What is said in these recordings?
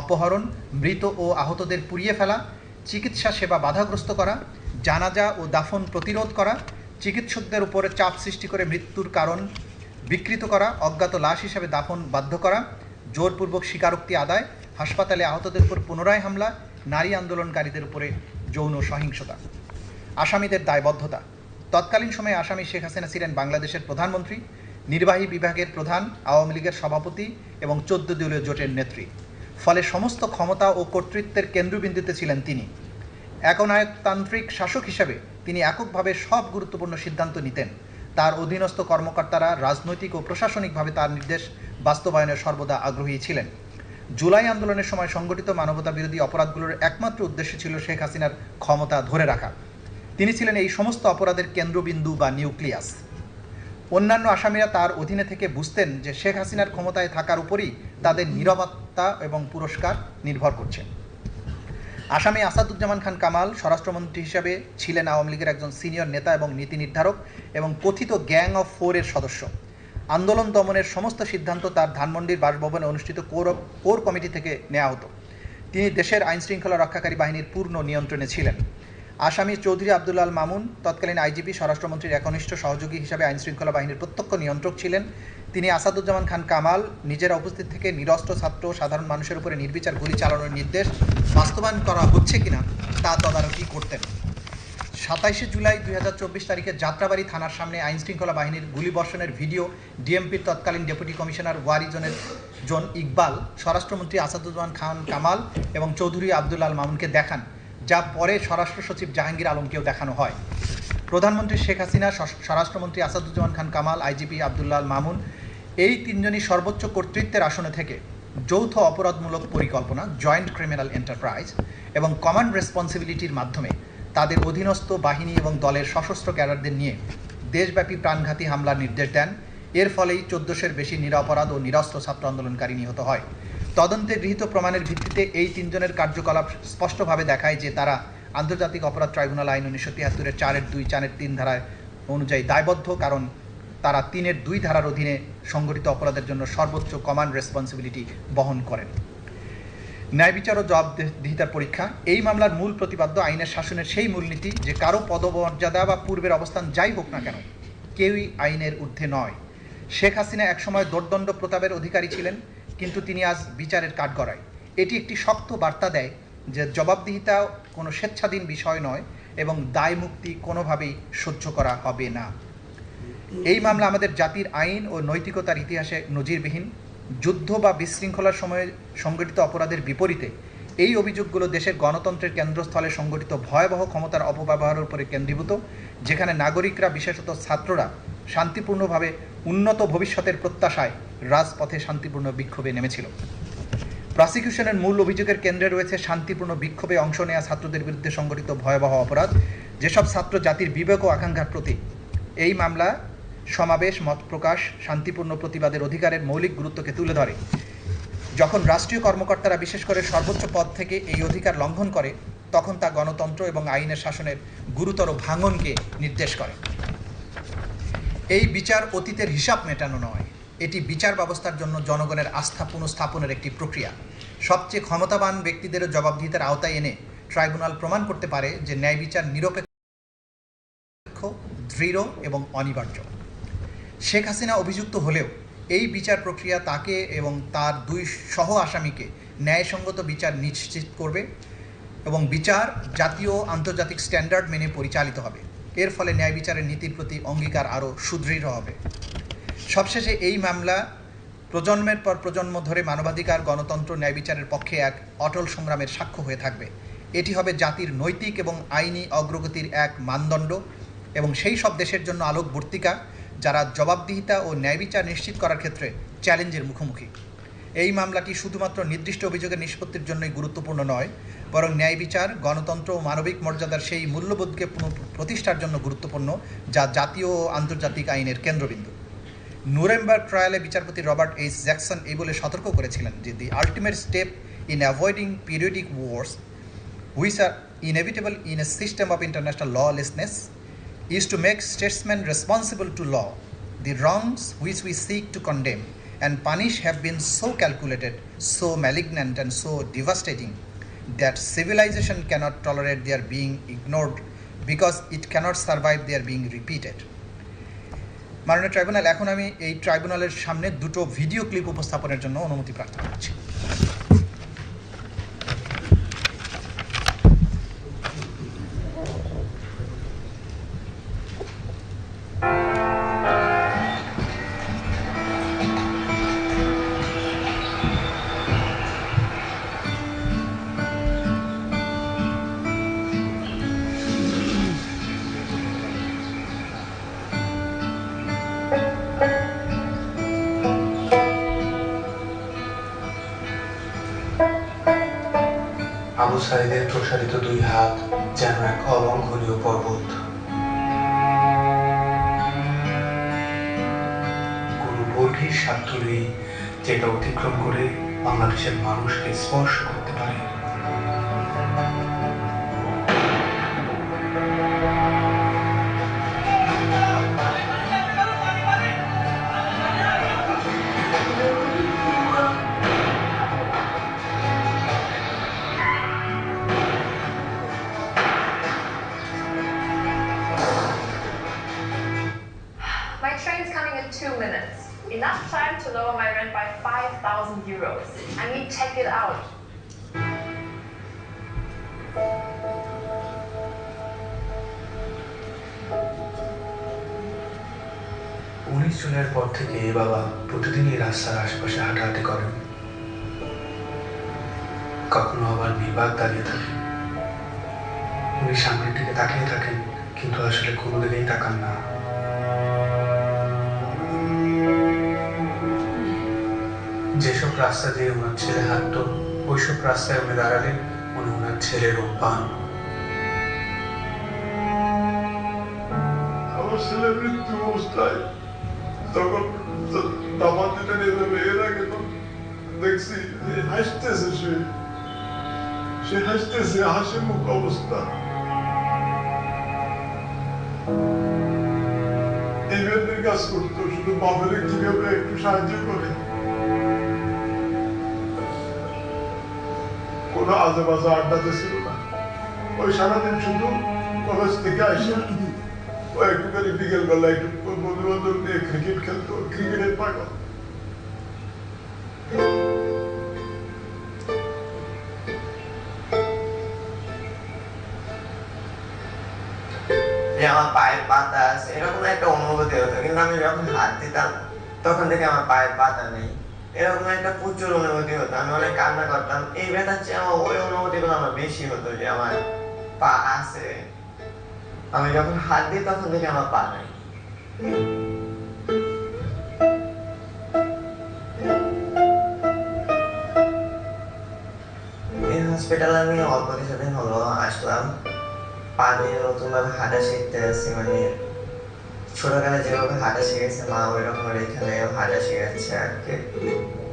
অপহরণ, মৃত ও আহতদের পুড়িয়ে ফেলা, চিকিৎসা সেবা বাধাগ্রস্ত করা, জানাজা ও দাফন প্রতিরোধ করা, চিকিৎসকদের উপরে চাপ সৃষ্টি করে মৃত্যুর কারণ বিকৃত করা, অজ্ঞাত লাশ হিসাবে দাফন বাধ্য করা, জোরপূর্বক স্বীকারোক্তি আদায়, হাসপাতালে আহতদের উপর পুনরায় হামলা, নারী আন্দোলনকারীদের উপরে যৌন সহিংসতা। আসামিদের দায়বদ্ধতা। তৎকালীন সময়ে আসামি শেখ হাসিনা ছিলেন বাংলাদেশের প্রধানমন্ত্রী, নির্বাহী বিভাগের প্রধান, আওয়ামী লীগের সভাপতি এবং চোদ্দ দলীয় জোটের নেত্রী। ফলে সমস্ত ক্ষমতা ও কর্তৃত্বের কেন্দ্রবিন্দুতে ছিলেন তিনি। একনায়কতান্ত্রিক শাসক হিসাবে তিনি এককভাবে সব গুরুত্বপূর্ণ সিদ্ধান্ত নিতেন। তার অধীনস্থ কর্মকর্তারা রাজনৈতিক ও প্রশাসনিকভাবে তার নির্দেশ বাস্তবায়নে সর্বদা আগ্রহী ছিলেন। জুলাই আন্দোলনের সময় সংগঠিত মানবতা বিরোধী অপরাধগুলোর একমাত্র উদ্দেশ্য ছিল শেখ হাসিনার ক্ষমতা ধরে রাখা। তিনি ছিলেন এই সমস্ত অপরাধের কেন্দ্রবিন্দু বা নিউক্লিয়াস। অন্যান্য আসামিরা তার অধীনে থেকে বুঝতেন যে শেখ হাসিনার ক্ষমতায় থাকার উপরই তাদের নিরাপত্তা এবং পুরস্কার নির্ভর করছে। আসামি আসাদুজ্জামান খান কামাল স্বরাষ্ট্রমন্ত্রী হিসাবে ছিলেন আওয়ামী লীগের একজন সিনিয়র নেতা এবং নীতি নির্ধারক এবং কথিত গ্যাং অফ ফোরের সদস্য। আন্দোলন দমনের সমস্ত সিদ্ধান্ত তার ধানমন্ডির বাসভবনে অনুষ্ঠিত কোর কোর কমিটি থেকে নেওয়া হতো। তিনি দেশের আইনশৃঙ্খলা রক্ষাকারী বাহিনীর পূর্ণ নিয়ন্ত্রণে ছিলেন। আসামি চৌধুরী আব্দুল্লাল মামুন, তৎকালীন আইজিপি, স্বরাষ্ট্রমন্ত্রীর একনিষ্ঠ সহযোগী হিসাবে আইনশৃঙ্খলা বাহিনীর প্রত্যক্ষ নিয়ন্ত্রক ছিলেন। তিনি আসাদুজ্জামান খান কামাল, নিজেরা উপস্থিত থেকে নিরস্ত্র ছাত্র, সাধারণ মানুষের উপরে নির্বিচার গুলি চালানোর নির্দেশ বাস্তবায়ন করা হচ্ছে কিনা তা তদারকি করতেন। সাতাইশে জুলাই দুই হাজার চব্বিশ তারিখে যাত্রাবাড়ি থানার সামনে আইনশৃঙ্খলা বাহিনীর গুলিবর্ষণের ভিডিও ডিএমপির তৎকালীন ডেপুটি কমিশনার ওয়ারি জোনের জন ইকবাল, স্বরাষ্ট্রমন্ত্রী আসাদুজ্জামান খান কামাল এবং চৌধুরী আব্দুল্লাল মামুনকে দেখান। যা পরে স্বরাষ্ট্র সচিব জাহাঙ্গীর আলমকেও দেখানো হয়। প্রধানমন্ত্রী শেখ হাসিনা স্বরাষ্ট্রমন্ত্রী আসাদুজ্জামান খান কামাল, আইজিপি আব্দুল্লাল মামুন, এই তিনজনই সর্বোচ্চ কর্তৃত্বের আসনে থেকে যৌথ অপরাধমূলক পরিকল্পনা, জয়েন্ট ক্রিমিনাল এন্টারপ্রাইজ এবং কমান্ড রেসপন্সিবিলিটির মাধ্যমে তাদের অধীনস্থ বাহিনী এবং দলের সশস্ত্র ক্যাডারদের নিয়ে দেশব্যাপী প্রাণঘাতী হামলার নির্দেশ দেন। এর ফলেই চোদ্দশের বেশি নিরাপরাধ ও নিরস্ত্র ছাত্র আন্দোলনকারী নিহত হয়। তদন্তে গৃহীত প্রমাণের ভিত্তিতে এই তিনজনের কার্যকলাপ স্পষ্টভাবে দেখায় যে তারা আন্তর্জাতিক অপরাধ ট্রাইব্যুনাল আইন উনিশশো তিয়াত্তরের চারের দুই চারের তিন ধারায় অনুযায়ী দায়বদ্ধ, কারণ তারা তিনের দুই ধারার অধীনে সংগঠিত অপরাধের জন্য সর্বোচ্চ কমান্ড রেসপন্সিবিলিটি বহন করেন। ন্যায় বিচার ও জবাবদিহিতার পরীক্ষা। এই মামলার মূল প্রতিপাদ্য আইনের শাসনের সেই মূলনীতি যে কারও পদমর্যাদা বা পূর্বের অবস্থান যাই হোক না কেন, কেউই আইনের ঊর্ধ্বে নয়। শেখ হাসিনা একসময় দোর্দণ্ড প্রতাপের অধিকারী ছিলেন। কিন্তু তিনি আজ বিচারের কাঠগড়ায় এটি একটি শক্ত বার্তা দেয় যে জবাবদিহিতা কোনো স্বেচ্ছাধীন বিষয় নয় এবং দায় মুক্তি কোনোভাবেই সহ্য করা হবে না। এই মামলা আমাদের জাতির আইন ও নৈতিকতার ইতিহাসে নজিরবিহীন। যুদ্ধ বা বিশৃঙ্খলার সময়ে সংগঠিত অপরাধের বিপরীতে এই অভিযোগগুলো দেশের গণতন্ত্রের কেন্দ্রস্থলে সংগঠিত ভয়াবহ ক্ষমতার অপব্যবহারের উপরে কেন্দ্রীভূত, যেখানে নাগরিকরা, বিশেষত ছাত্ররা শান্তিপূর্ণভাবে উন্নত ভবিষ্যতের প্রত্যাশায় রাজপথে শান্তিপূর্ণ বিক্ষোভে নেমেছিল। প্রসিকিউশনের মূল অভিযোগের কেন্দ্রে রয়েছে শান্তিপূর্ণ বিক্ষোভে অংশ নেওয়া ছাত্রদের বিরুদ্ধে সংগঠিত ভয়াবহ অপরাধ, যেসব ছাত্র জাতির বিবেক ও আকাঙ্ক্ষার প্রতীক। এই মামলা, সমাবেশ, মত প্রকাশ, শান্তিপূর্ণ প্রতিবাদের অধিকারের মৌলিক গুরুত্বকে তুলে ধরে। যখন রাষ্ট্রীয় কর্মকর্তারা বিশেষ করে সর্বোচ্চ পদ থেকে এই অধিকার লঙ্ঘন করে, তখন তা গণতন্ত্র এবং আইনের শাসনের গুরুতর ভাঙনকে নির্দেশ করে। এই বিচার অতীতের হিসাব মেটানো নয়। এটি বিচার ব্যবস্থার জন্য জনগণের আস্থা পুনঃস্থাপনের একটি প্রক্রিয়া। সবচেয়ে ক্ষমতাবান ব্যক্তিদেরও জবাবদিহিতার আওতায় এনে ট্রাইব্যুনাল প্রমাণ করতে পারে যে ন্যায় বিচার নিরপেক্ষ, দৃঢ় এবং অনিবার্য। শেখ হাসিনা অভিযুক্ত হলেও এই বিচার প্রক্রিয়া তাকে এবং তার দুই সহ আসামিকে ন্যায়সঙ্গত বিচার নিশ্চিত করবে এবং বিচার জাতীয় আন্তর্জাতিক স্ট্যান্ডার্ড মেনে পরিচালিত হবে। এর ফলে ন্যায় বিচারের নীতির প্রতি অঙ্গীকার আরও সুদৃঢ় হবে। সবশেষে এই মামলা প্রজন্মের পর প্রজন্ম ধরে মানবাধিকার, গণতন্ত্র, ন্যায় বিচারের পক্ষে এক অটল সংগ্রামের সাক্ষ্য হয়ে থাকবে। এটি হবে জাতির নৈতিক এবং আইনি অগ্রগতির এক মানদণ্ড এবং সেই সব দেশের জন্য আলোকবর্তিকা, যারা জবাবদিহিতা ও ন্যায় বিচার নিশ্চিত করার ক্ষেত্রে চ্যালেঞ্জের মুখোমুখি। এই মামলাটি শুধুমাত্র নির্দিষ্ট অভিযোগের নিষ্পত্তির জন্যই গুরুত্বপূর্ণ নয় বরং ন্যায় বিচার গণতন্ত্র ও মানবিক মর্যাদার সেই মূল্যবোধকে প্রতিষ্ঠার জন্য গুরুত্বপূর্ণ যা জাতীয় ও আন্তর্জাতিক আইনের কেন্দ্রবিন্দু। নুরেমবার্গ ট্রায়ালে বিচারপতি রবার্ট এইচ জ্যাকসন এই বলে সতর্ক করেছিলেন যে the ultimate step in avoiding periodic wars which are inevitable in a system of international lawlessness, is to make statesman responsible to law the wrongs which we seek to condemn and punish have been so calculated, so malignant, and so devastating that civilization cannot tolerate their being ignored because it cannot survive their being repeated. মাননীয় tribunal এখন আমি এই ট্রাইব্যুনালের সামনে দুটো video clip উপস্থাপনের জন্য অনুমতি প্রার্থনা করছি আবু প্রসারিত দুই হাত যেন এক অলঙ্ঘনীয় পর্বত। গুরু বর্গীর স্বার্থ নেই যেটা অতিক্রম করে বাংলাদেশের মানুষকে স্পর্শ করতে পারে। Enough time to lower my rent by 5,000 euros. I mean, check it out. উনিশ জুনের পর থেকে বাবা প্রতিদিনই রাস্তার আশেপাশে হাঁটাহাঁটি করেন কখনো আবার নির্বাক দাঁড়িয়ে উনি সামনের দিকে তাকিয়ে থাকেন কিন্তু আসলে কোনো দিকেই তাকান না যেসব রাস্তা দিয়ে ওনার ছেলে হাঁটতো, ওইসব রাস্তায় উনি দাঁড়ালেন উনি ওনার ছেলে রূপ পান আমার ছেলে দেখছি হাসতেছে সে। সে হাসতেছে হাসি মুখ অবস্থা কাজ করতো, শুধু বাপের কীভাবে একটু সাহায্য করে? কোনো আজে বাজে আড্ডাতে ছিল না। ওই সারাদিন শুধু কলেজ থেকে আসে। ও একটু করে বিকেল বেলা একটু বন্ধু বান্ধব নিয়ে ক্রিকেট খেলতো। ক্রিকেটের পাগল। আমার পায়ের বাতাস এরকম একটা অনুভূতি হতো, কিন্তু আমি যখন হাত দিতাম, তখন থেকে আমার পায়ের পাতা নেই। এরকম একটা প্রচুর অনুভূতি হতো। আমি অনেক কান্না করতাম। এই ব্যথার চেয়ে আমার ওই অনুভূতিগুলো আমার বেশি হতো যে আমার পা আছে। আমি যখন হাত দিই তখন থেকে আমার পা নেই। হসপিটালে আমি অল্প কিছুদিন হলো আসলাম। পা দিয়ে নতুন ভাবে হাঁটা শিখতে আসছি মানে 돌아가는 대부분 하나씩에서 마음으로 돌이켜내어 하나씩 잃지 않게.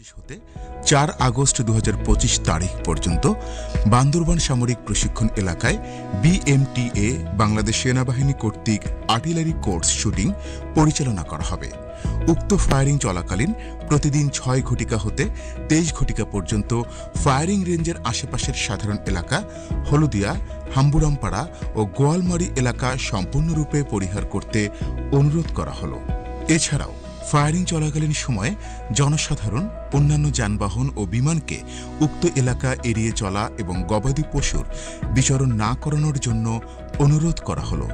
হতে চার আগস্ট দু হাজার পঁচিশ তারিখ পর্যন্ত বান্দরবান সামরিক প্রশিক্ষণ এলাকায় বিএমটিএ, বাংলাদেশ সেনাবাহিনী কর্তৃক আর্টিলারি কোর্স শুটিং পরিচালনা করা হবে। উক্ত ফায়ারিং চলাকালীন প্রতিদিন ছয় ঘটিকা হতে তেইশ ঘটিকা পর্যন্ত ফায়ারিং রেঞ্জের আশেপাশের সাধারণ এলাকা হলদিয়া, হাম্বুরামপাড়া ও গোয়ালমারি এলাকা সম্পূর্ণরূপে পরিহার করতে অনুরোধ করা হলো। এছাড়াও ফায়ারিং চলাকালীন সময়ে জনসাধারণ, অন্যান্য যানবাহন ও বিমানকে উক্ত এলাকা এড়িয়ে চলা এবং গবাদি পশুর বিচরণ না করানোর জন্য অনুরোধ করা হলো।